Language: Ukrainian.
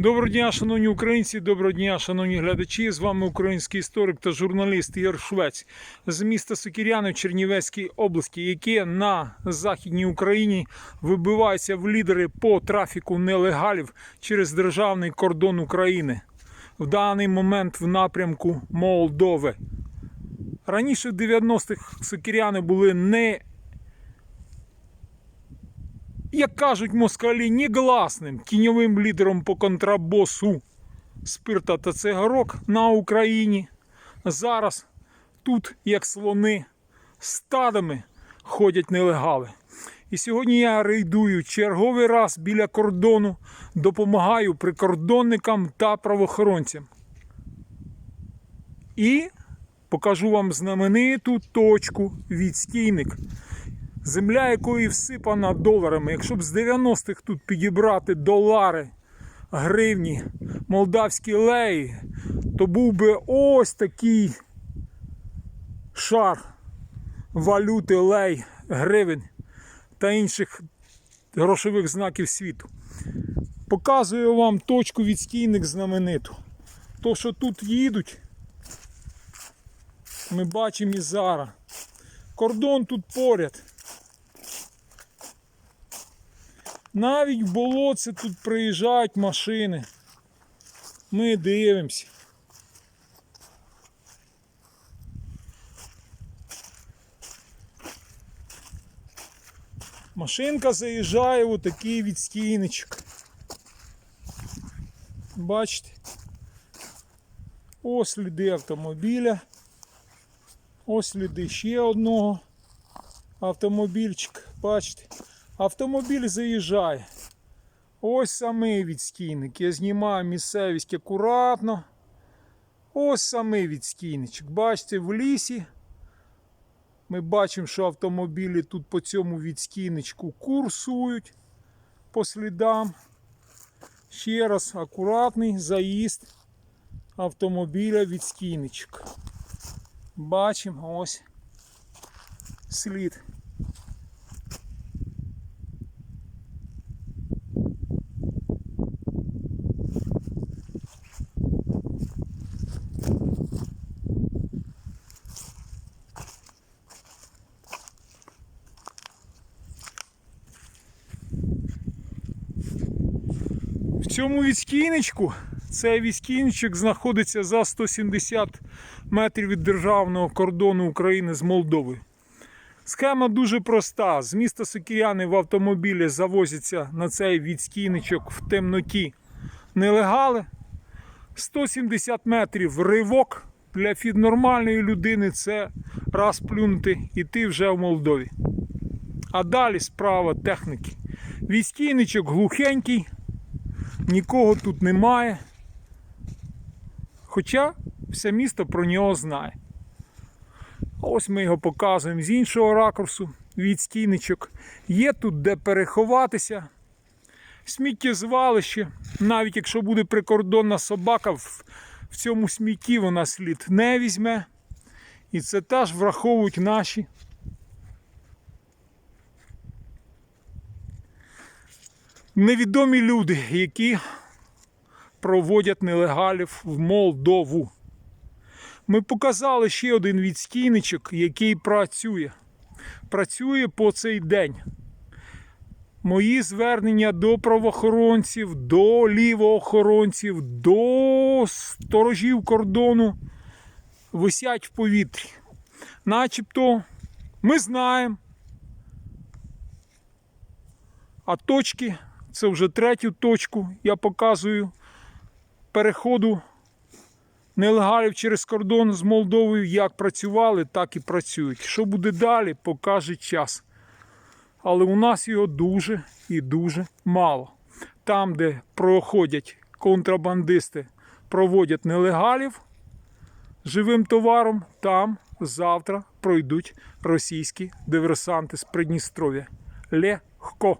Доброго дня, шановні українці, доброго дня, шановні глядачі. З вами український історик та журналіст Ігор Швець з міста Сокіряни в Чернівецькій області, яке на Західній Україні вибивається в лідери по трафіку нелегалів через державний кордон України. В даний момент в напрямку Молдови. Раніше в 90-х сокіряни були не як кажуть москалі, негласним тіньовим лідером по контрабосу спирта та цигарок на Україні. Зараз тут, як слони, стадами ходять нелегали. І сьогодні я рейдую черговий раз біля кордону, допомагаю прикордонникам та правоохоронцям. І покажу вам знамениту точку відстійник земля якої всипана доларами. Якщо б з 90-х тут підібрати долари, гривні, молдавські леї, то був би ось такий шар валюти лей, гривень та інших грошових знаків світу. Показую вам точку відстійник знамениту. То, що тут їдуть, ми бачимо і зараз. Кордон тут поряд. Навіть в болотце тут приїжджають машини. Ми дивимося. Машинка заїжджає в отакий відстійничок. Бачите? Ось сліди автомобіля. Ось сліди ще одного автомобільчика. Бачите? Автомобіль заїжджає. Ось самий відстійник. Я знімаю місцевість акуратно. Ось самий відстійничок. Бачите, в лісі. Ми бачимо, що автомобілі тут по цьому відстійничку курсують по слідам. Ще раз акуратний заїзд автомобіля відстійничок. Бачимо ось слід. Цьому відстійничку цей відстійничок знаходиться за 170 метрів від державного кордону України з Молдовою. Схема дуже проста. З міста Сокіряни в автомобілі завозяться на цей відстійничок в темноті нелегали. 170 метрів ривок для фід нормальної людини це раз плюнути і ти вже в Молдові. А далі справа техніки. Відстійничок глухенький, нікого тут немає. Хоча все місто про нього знає. А Ось ми його показуємо з іншого ракурсу, відстійничок. Є тут де переховатися. Сміттєзвалище. Навіть якщо буде прикордонна собака, в цьому смітті вона слід не візьме. І це теж враховують наші невідомі люди, які проводять нелегалів в Молдову. Ми показали ще один відстійничок, який працює. Працює по цей день. Мої звернення до правоохоронців, до лівоохоронців, до сторожів кордону висять в повітрі. Начебто ми знаємо, а точки це вже третю точку я показую переходу нелегалів через кордон з Молдовою як працювали, так і працюють. Що буде далі, покаже час. Але у нас його дуже і дуже мало. Там, де проходять контрабандисти, проводять нелегалів живим товаром, там завтра пройдуть російські диверсанти з Придністров'я. Легко.